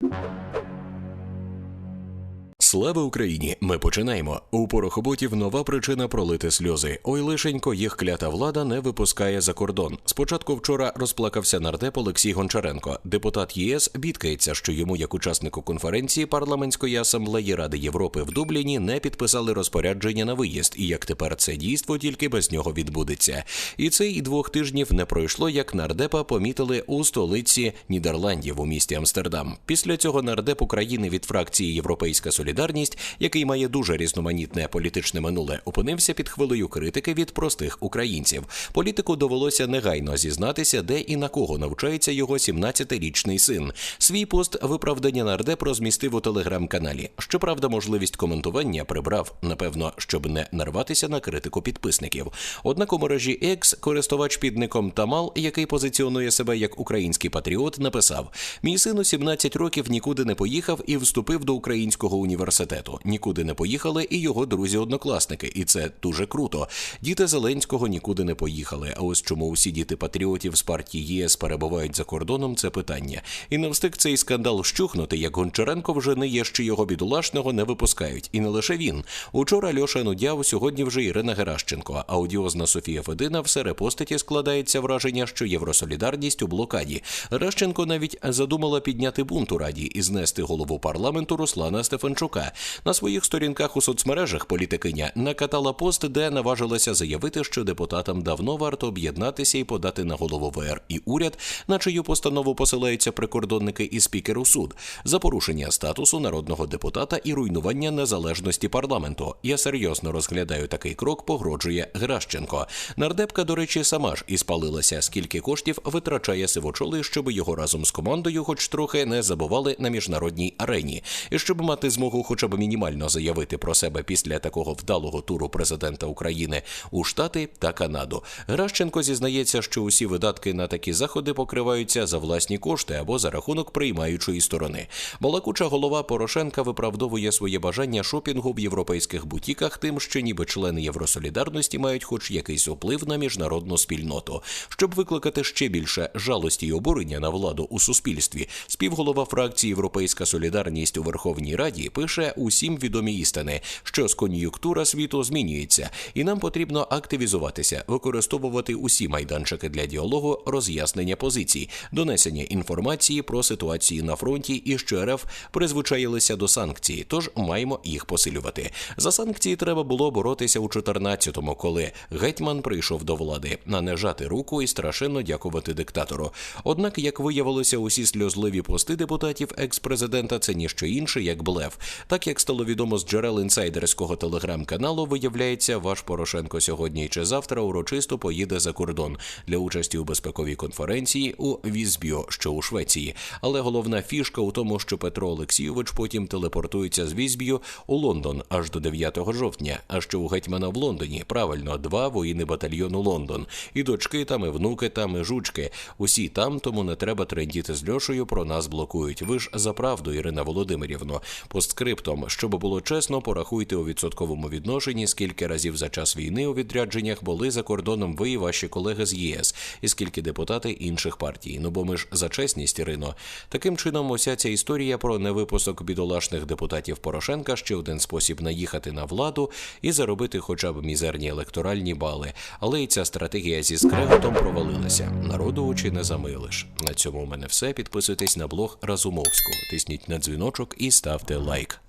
you Слава Україні! Ми починаємо. У порохоботів нова причина пролити сльози. Ой, лишенько, їх клята влада не випускає за кордон. Спочатку вчора розплакався нардеп Олексій Гончаренко. Депутат ЄС бідкається, що йому, як учаснику конференції парламентської асамблеї Ради Європи в Дубліні, не підписали розпорядження на виїзд, і як тепер це дійство тільки без нього відбудеться. І це і двох тижнів не пройшло, як нардепа помітили у столиці Нідерландів у місті Амстердам. Після цього нардеп України від фракції Європейська Солідарність, який має дуже різноманітне політичне минуле, опинився під хвилею критики від простих українців. Політику довелося негайно зізнатися, де і на кого навчається його 17-річний син. Свій пост виправдання нардеп розмістив у телеграм-каналі. Щоправда, можливість коментування прибрав, напевно, щоб не нарватися на критику підписників. Однак у мережі X користувач під ником Тамал, який позиціонує себе як український патріот, написав: Мій син у 17 років нікуди не поїхав і вступив до українського університету. Нікуди не поїхали і його друзі-однокласники, і це дуже круто. Діти Зеленського нікуди не поїхали. А ось чому усі діти патріотів з партії ЄС перебувають за кордоном, це питання. І не встиг цей скандал вщухнути, як Гончаренко вже не є, що його бідолашного не випускають. І не лише він. Учора Льоша Нудяв, сьогодні вже Ірина Геращенко. Аудіозна Софія Федина в серепостаті складається враження, що євросолідарність у блокаді. Геращенко навіть задумала підняти бунт у раді і знести голову парламенту Руслана Стефанчука. На своїх сторінках у соцмережах політикиня накатала пост, де наважилася заявити, що депутатам давно варто об'єднатися і подати на голову ВР і уряд, на чию постанову посилаються прикордонники і спікер у суд за порушення статусу народного депутата і руйнування незалежності парламенту. Я серйозно розглядаю такий крок, погроджує Гращенко. Нардепка, до речі, сама ж і спалилася, скільки коштів витрачає сивочолий, щоб його разом з командою, хоч трохи не забували на міжнародній арені, і щоб мати змогу, хоча б мінімально заявити про себе після такого вдалого туру президента України у Штати та Канаду. Гращенко зізнається, що усі видатки на такі заходи покриваються за власні кошти або за рахунок приймаючої сторони. Балакуча голова Порошенка виправдовує своє бажання шопінгу в європейських бутіках, тим, що ніби члени Євросолідарності мають хоч якийсь вплив на міжнародну спільноту, щоб викликати ще більше жалості й обурення на владу у суспільстві. Співголова фракції Європейська Солідарність у Верховній Раді пише усім відомі істини, що з кон'юнктура світу змінюється, і нам потрібно активізуватися, використовувати усі майданчики для діалогу, роз'яснення позицій, донесення інформації про ситуації на фронті і що РФ призвичаїлися до санкцій, тож маємо їх посилювати. За санкції треба було боротися у 14-му, коли гетьман прийшов до влади, а не жати руку і страшенно дякувати диктатору. Однак, як виявилося, усі сльозливі пости депутатів екс-президента це ніщо інше, як блеф. Так як стало відомо з джерел інсайдерського телеграм-каналу, виявляється, ваш Порошенко сьогодні чи завтра урочисто поїде за кордон для участі у безпековій конференції у Візбіо, що у Швеції. Але головна фішка у тому, що Петро Олексійович потім телепортується з Візбіо у Лондон аж до 9 жовтня. А що у гетьмана в Лондоні правильно два воїни батальйону Лондон, і дочки там, і внуки там, і жучки. Усі там, тому не треба трендіти з Льошею. Про нас блокують. Ви ж за правду, Ірина Володимирівно. Постскриптом, щоб було чесно, порахуйте у відсотковому відношенні, скільки разів за час війни у відрядженнях були за кордоном ви і ваші колеги з ЄС, і скільки депутати інших партій. Ну бо ми ж за чесність, Ірино. Таким чином, уся ця історія про невипусок бідолашних депутатів Порошенка ще один спосіб наїхати на владу і заробити хоча б мізерні електоральні бали. Але і ця стратегія зі скреготом провалилася. Народу очі не замилиш. На цьому у мене все. Підписуйтесь на блог Разумовського, тисніть на дзвіночок і ставте лайк.